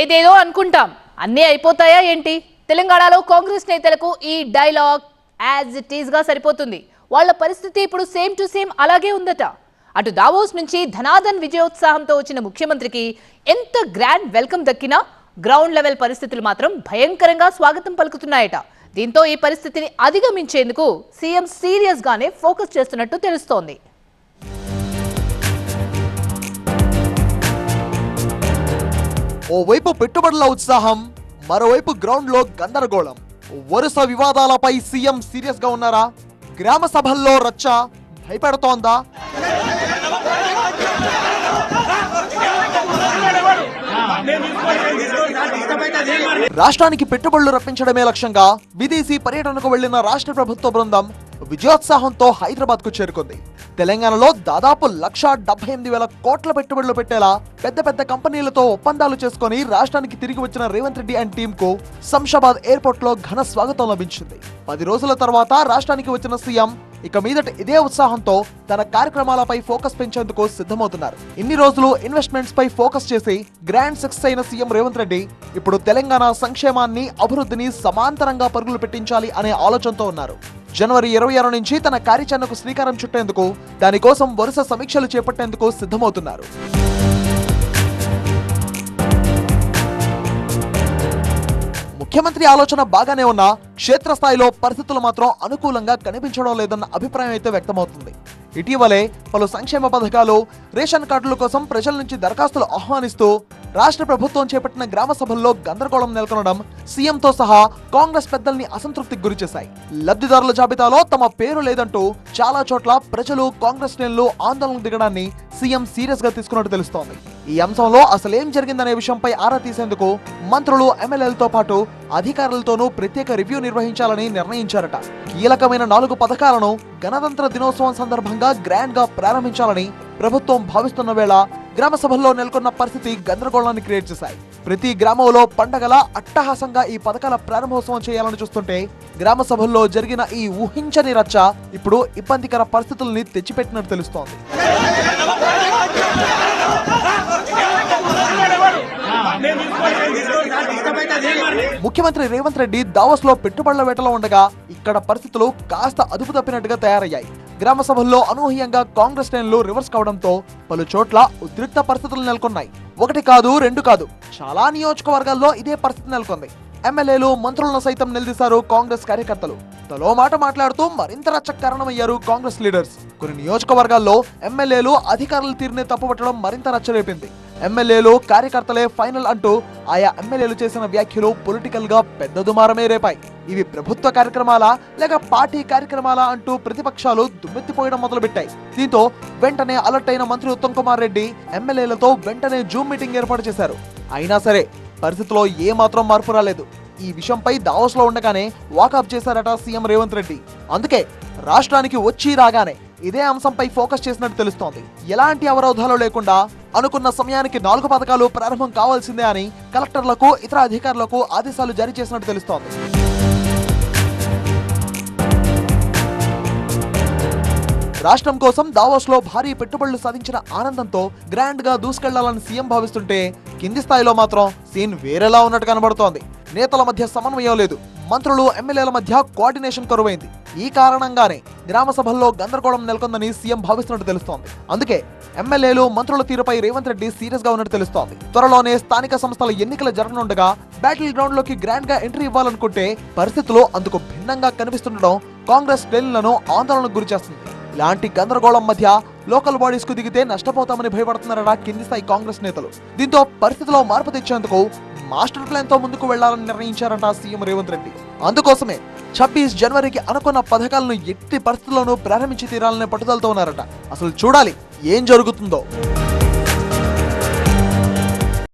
ఏదేదో అనుకుంటాం. అన్నీ అయిపోతాయా ఏంటి? తెలంగాణలో కాంగ్రెస్ నేతలకు ఈ డైలాగ్ యాజ్ ఇట్ ఈస్ సరిపోతుంది. వాళ్ళ పరిస్థితి ఇప్పుడు సేమ్ టు సేమ్ అలాగే ఉందట. అటు దావోస్ నుంచి ధనాదన్ విజయోత్సాహంతో వచ్చిన ముఖ్యమంత్రికి ఎంత గ్రాండ్ వెల్కమ్ దక్కినా గ్రౌండ్ లెవెల్ పరిస్థితులు మాత్రం భయంకరంగా స్వాగతం పలుకుతున్నాయట. దీంతో ఈ పరిస్థితిని అధిగమించేందుకు సీఎం సీరియస్గానే ఫోకస్ చేస్తున్నట్టు తెలుస్తోంది. ఓవైపు పెట్టుబడుల ఉత్సాహం మరోవైపు గ్రౌండ్లో గందరగోళం. వరుస వివాదాలపై సీఎం సీరియస్గా ఉన్నారా? గ్రామ సభల్లో రచ్చ భయపెడుతోందా? రాష్ట్రానికి పెట్టుబడులు రప్పించడమే లక్ష్యంగా విదేశీ పర్యటనకు వెళ్ళిన రాష్ట్ర ప్రభుత్వ బృందం విజయోత్సాహంతో హైదరాబాద్కు చేరుకుంది. తెలంగాణలో దాదాపు లక్ష డెబ్బై ఎనిమిది వేల కోట్ల పెట్టుబడులు పెట్టేలా పెద్ద పెద్ద కంపెనీలతో ఒప్పందాలు చేసుకుని రాష్ట్రానికి తిరిగి వచ్చిన రేవంత్ రెడ్డి అండ్ టీమ్కు శంషాబాద్ ఎయిర్పోర్ట్లో ఘన స్వాగతం లభించింది. పది రోజుల తర్వాత రాష్ట్రానికి వచ్చిన సీఎం ఇక మీదట ఇదే ఉత్సాహంతో తన కార్యక్రమాలపై ఫోకస్ పెంచేందుకు సిద్ధమవుతున్నారు. ఇన్ని రోజులు ఇన్వెస్ట్మెంట్స్ పై ఫోకస్ చేసి గ్రాండ్ సక్సెస్ అయిన సీఎం రేవంత్ రెడ్డి ఇప్పుడు తెలంగాణ సంక్షేమాన్ని అభివృద్ధిని సమాంతరంగా పరుగులు పెట్టించాలి అనే ఆలోచనతో ఉన్నారు. జనవరి ఇరవై ఆరు నుంచి తన కార్యాచరణకు శ్రీకారం చుట్టేందుకు దానికోసం వరుస సమీక్షలు చేపట్టేందుకు సిద్ధమవుతున్నారు. ముఖ్యమంత్రి ఆలోచన బాగానే ఉన్నా క్షేత్రస్థాయిలో పరిస్థితులు మాత్రం అనుకూలంగా కనిపించడం లేదన్న అభిప్రాయం అయితే వ్యక్తమవుతుంది. ఇటీవలే పలు సంక్షేమ పథకాలు రేషన్ కార్డుల కోసం ప్రజల నుంచి దరఖాస్తులు ఆహ్వానిస్తూ రాష్ట్ర ప్రభుత్వం చేపట్టిన గ్రామ సభల్లో గందరగోళం నెలకొనడం సీఎంతో సహా కాంగ్రెస్ పెద్దల్ని అసంతృప్తికి గురిచేశాయి లబ్ధిదారుల జాబితాలో తమ పేరు లేదంటూ చాలా చోట్ల ప్రజలు కాంగ్రెస్ శ్రేణులు ఆందోళనకు దిగడాన్ని సీఎం సీరియస్గా తీసుకున్నట్టు తెలుస్తోంది. ఈ అంశంలో అసలేం జరిగిందనే విషయంపై ఆరా తీసేందుకు మంత్రులు ఎమ్మెల్యేలతో పాటు అధికారులతోనూ ప్రత్యేక రివ్యూ నిర్వహించాలని నిర్ణయించారట. కీలకమైన నాలుగు పథకాలను గణతంత్ర దినోత్సవం సందర్భంగా గ్రాండ్గా ప్రారంభించాలని ప్రభుత్వం భావిస్తున్న వేళ గ్రామ సభల్లో నెలకొన్న పరిస్థితి గందరగోళాన్ని క్రియేట్ చేశాయి. ప్రతి గ్రామంలో పండగల అట్టహాసంగా ఈ పథకాల ప్రారంభోత్సవం చేయాలని చూస్తుంటే గ్రామ సభల్లో జరిగిన ఈ ఊహించని రచ్చ ఇప్పుడు ఇబ్బందికర పరిస్థితుల్ని తెచ్చిపెట్టినట్టు తెలుస్తోంది. ముఖ్యమంత్రి రేవంత్ రెడ్డి దావోస్లో పెట్టుబడుల వేటలో ఉండగా ఇక్కడ పరిస్థితులు కాస్త అదుపు తప్పినట్టుగా తయారయ్యాయి. గ్రామ సభల్లో అనూహ్యంగా కాంగ్రెస్ శ్రేణులు రివర్స్ కావడంతో పలు చోట్ల ఉద్రిక్త పరిస్థితులు నెలకొన్నాయి. ఒకటి కాదు రెండు కాదు. చాలా నియోజకవర్గాల్లో ఇదే పరిస్థితి నెలకొంది. ఎమ్మెల్యేలు మంత్రులను సైతం నిలదీశారు కాంగ్రెస్ కార్యకర్తలు. తలో మాట మాట్లాడుతూ మరింత రచ్చకు కారణమయ్యారు కాంగ్రెస్ లీడర్స్. కొన్ని నియోజకవర్గాల్లో ఎమ్మెల్యేలు అధికారులు తీరునే తప్పుపట్టడం మరింత రచ్చరేపింది. ఎమ్మెల్యేలు కార్యకర్తలే ఫైనల్ అంటూ ఆయా ఎమ్మెల్యేలు చేసిన వ్యాఖ్యలు పొలిటికల్గా పెద్ద దుమారమే రేపాయి. ఇవి ప్రభుత్వ కార్యక్రమాలా లేక పార్టీ కార్యక్రమాలా అంటూ ప్రతిపక్షాలు దుమ్మెత్తిపోయడం మొదలుపెట్టాయి. దీంతో వెంటనే అలర్ట్ అయిన మంత్రి ఉత్తమ్ కుమార్ రెడ్డి ఎమ్మెల్యేలతో వెంటనే జూమ్ మీటింగ్ ఏర్పాటు చేశారు. అయినా సరే పరిస్థితిలో ఏ మాత్రం మార్పు రాలేదు. ఈ విషయంపై దావోస్లో ఉండగానే వాకప్ చేశారట సీఎం రేవంత్ రెడ్డి. అందుకే రాష్ట్రానికి వచ్చి రాగానే ఇదే అంశంపై ఫోకస్ చేసినట్టు తెలుస్తోంది. ఎలాంటి అవరోధాలు లేకుండా అనుకున్న సమయానికి నాలుగు పథకాలు ప్రారంభం కావాల్సిందే అని కలెక్టర్లకు ఇతర అధికారులకు ఆదేశాలు జారీ చేసినట్టు తెలుస్తోంది. రాష్ట్రం కోసం దావోస్లో భారీ పెట్టుబడులు సాధించిన ఆనందంతో గ్రాండ్గా దూసుకెళ్ళాలని సీఎం భావిస్తుంటే కింది స్థాయిలో మాత్రం సీన్ వేరేలా ఉన్నట్టు కనబడుతోంది. నేతల మధ్య సమన్వయం లేదు. మంత్రులు ఎమ్మెల్యేల మధ్య కోఆర్డినేషన్ కరువైంది. ఈ కారణంగానే గ్రామ సభల్లో గందరగోళం నెలకొందని సీఎం భావిస్తున్నట్టు తెలుస్తోంది. అందుకే ఎమ్మెల్యేలు మంత్రుల తీరుపై రేవంత్ రెడ్డి సీరియస్గా ఉన్నట్టు తెలుస్తోంది. త్వరలోనే స్థానిక సంస్థల ఎన్నికలు జరగనుండగా బ్యాటిల్ గ్రౌండ్లోకి గ్రాండ్గా ఎంట్రీ ఇవ్వాలనుకుంటే పరిస్థితులు అందుకు భిన్నంగా కనిపిస్తుండడం కాంగ్రెస్ శ్రేణులను ఆందోళనకు గురిచేస్తుంది. ఇలాంటి గందరగోళం మధ్య లోకల్ బాడీస్కు దిగితే నష్టపోతామని భయపడుతున్నారట కింది స్థాయి కాంగ్రెస్ నేతలు. దీంతో పరిస్థితిలో మార్పు తెచ్చేందుకు మాస్టర్ ప్లాన్తో ముందుకు వెళ్ళాలని నిర్ణయించారట సీఎం రేవంత్ రెడ్డి. అందుకోసమే ఛబ్బీస్ జనవరికి అనుకున్న పథకాలను ఎట్టి పరిస్థితుల్లోనూ ప్రారంభించి తీరాలనే పట్టుదలతో ఉన్నారట. అసలు చూడాలి ఏం జరుగుతుందో.